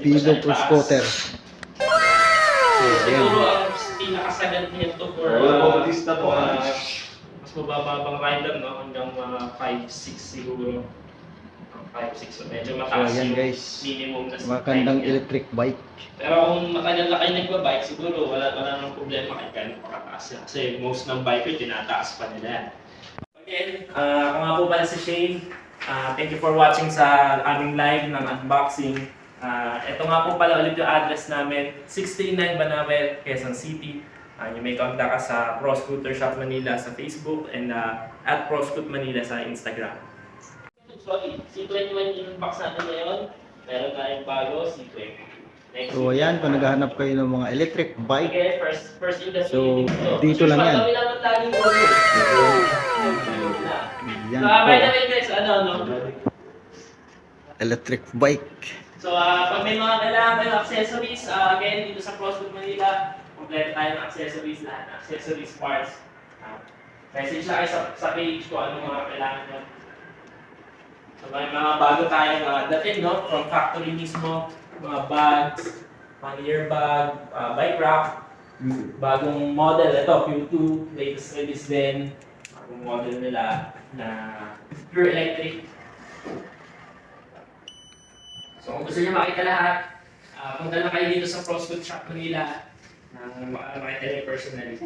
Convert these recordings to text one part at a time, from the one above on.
Pido itaas. Scooter. Siguro ang pinakasagad niya ito for uh, po, Bautista po, mga ah. mas mabababang rider no hanggang mga 5-6 siguro. 5-6 so medyo So mataas ayan yung guys. minimum na Magandang niya. electric bike. Pero kung matagal na kayo nagbabike, siguro wala wala nang problema kahit ganun pakataas yan. Kasi most ng biker, tinataas pa nila yan. Again, uh, ako nga po pala si Shane. Ah, thank you for watching sa aming live ng unboxing. Ah, ito nga po pala ulit yung address namin, 639 Banawe, Quezon City. Ah, you may contact us sa Pro Scooter Shop Manila sa Facebook and ah, at Pro Scoot Manila sa Instagram. Sorry, C21 yung box natin ngayon. Meron tayong bago, C20. Next So ayan, kung naghahanap kayo ng mga electric bike, Okay, first, first industry. So, dito lang yan. Kami naman laging order. yan So, by the way guys, ano, no? Electric bike. So, ah, pag may mga kailangan kayong accessories, ah, again, dito sa CrossFit Manila, kompleto tayo ng accessories, lahat ng accessories parts. Ah, message lang kayo sa, sa page ko ano mga kailangan nyo. So, may mga bago tayong mga dating, no? From factory mismo, mga bags, mga earbag, ah, bike rack, bagong model, ito, Q2, latest release din, bagong model nila na pure electric. So kung gusto niyo makita lahat, ah, punta na kayo dito sa CrossFit Shop Manila nang ma- makita niyo personally.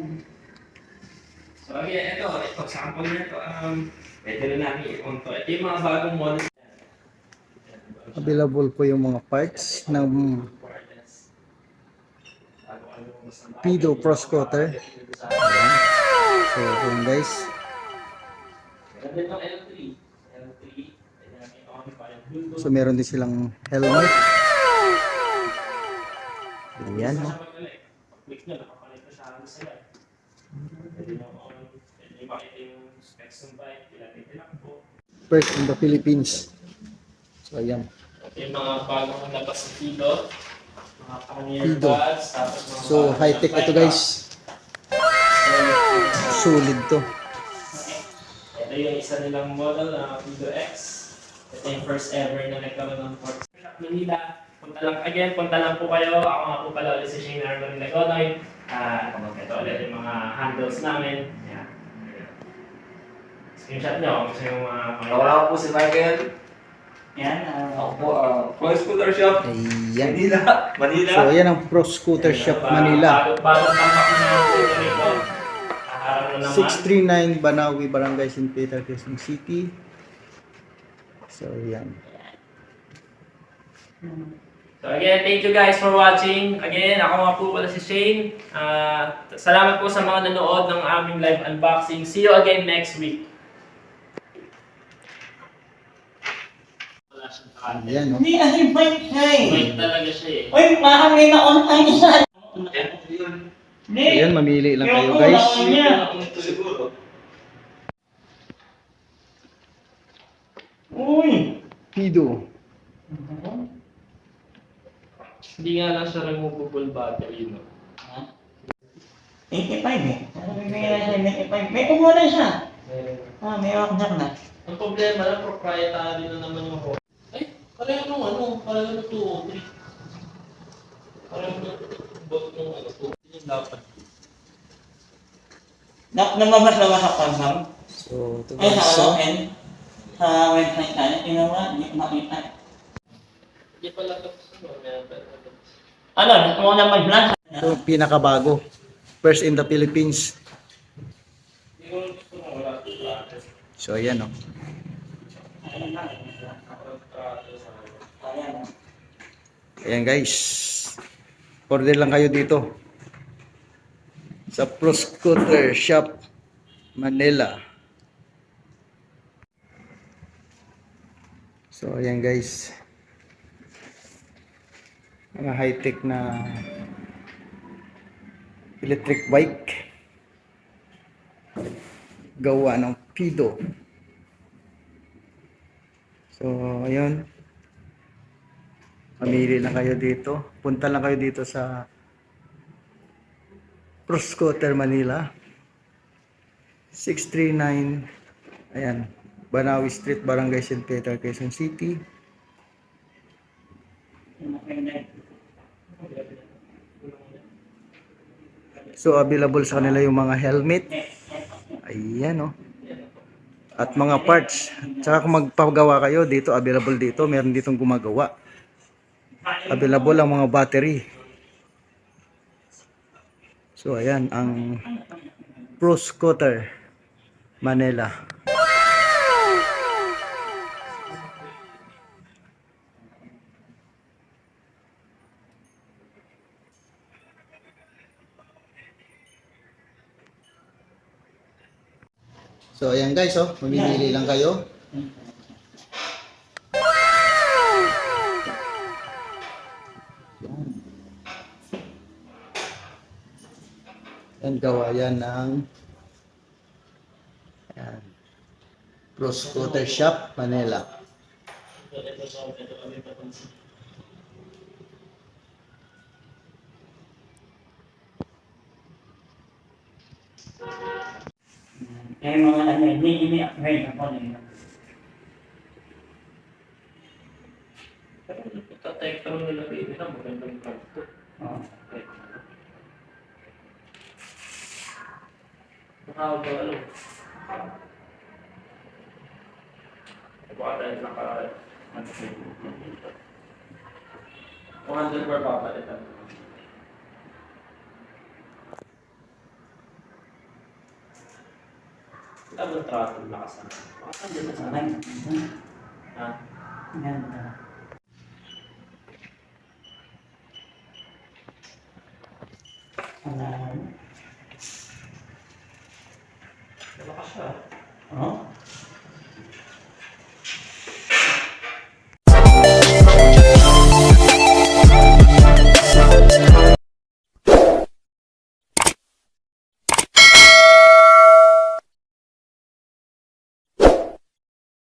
So again, ito, ito, sample na ito. Um, pwede rin namin i-on to. Ito yung mga bagong model. Available po yung mga parts ng Pido Pro Scooter. So yun guys. Din ng L3. L3. Pwede namin i-on pa yung Bluetooth. So meron din silang helmet. Ayan. Oh. First in the Philippines. So ayan. Yung mga bagong labas sa Pido. Mga pang Pido. tapos mga So bagong high tech bike ito guys. So, Solid to. ito yung isa nilang model na Pido X. Ito yung first ever na nagkaroon ng port sa Shop Manila. Punta lang, again, punta lang po kayo. Ako nga po pala ulit si Shane Argon Lagonoy. Ah, ito ulit yung mga handles namin. Yan. Screenshot nyo kung gusto yung mga Ako lang po si Michael. Yan. Ako po, uh, Pro Scooter Shop. Ayan. Manila. Manila. So ayan ang Pro Scooter Shop Manila. Bago, na naman. 639 Banawi Barangay St. Peter, Quezon City. So ayan. So again, thank you guys for watching. Again, ako nga po pala si Shane. Ah, salamat po sa mga nanood ng aming live unboxing. See you again next week. Ayan oh. Hindi kasi bike siya eh. Wait talaga siya eh. Uy, parang may na-online siya. Ayan, mamili lang kayo Yung guys. ulo niya. Ito siguro. Uy. Pido. Hindi nga lang siya removable battery, no? 85 eh. Ano bibigyan na siya 85? May kumuha na siya. Ah, may waknak na. Ang problema lang, proprietary na naman yung hose. Ay, pareho nung ano, pareho nung 203. Pareho nung bot nung ano, 203 yung dapat. Na namabas na ba sa Quantum? So ito Ay, guys. sa ano, N? Sa website natin. Mo, hindi ko makita. Hindi pala tapos ano, meron pa. Ano, mo na mag-vlog? ito yung pinakabago. First in the Philippines. Gusto mo. So ayan oh. Ayan. Guys. Order lang kayo dito. Sa Pro Scooter Shop Manila. So ayan guys. Mga high-tech na electric bike. Gawa ng Pido. So ayun. Mamili lang kayo dito. Punta lang kayo dito sa Pro Scooter Manila. 639 ayan, Banawi Street, Barangay St. Peter, Quezon City. So available sa kanila yung mga helmet. Ayan oh. At mga parts. Tsaka kung magpagawa kayo dito, available dito. Meron ditong gumagawa. Available ang mga battery. So ayan ang Pro Scooter Manila. So ayan guys oh, mamimili lang kayo. Yan gawa yan ng yan, Pro Scooter Shop, Manila. Eh, mga ano, hindi, ini-upgrade ako nila. Pero tatay ka rin nilagay nila, magandang karto. Oo. Ba, ano? Baka dahil naka... ano, 100 per papalitan. Wala ba trato na? Baka saan na sana? Ay, Ha? yan, ah.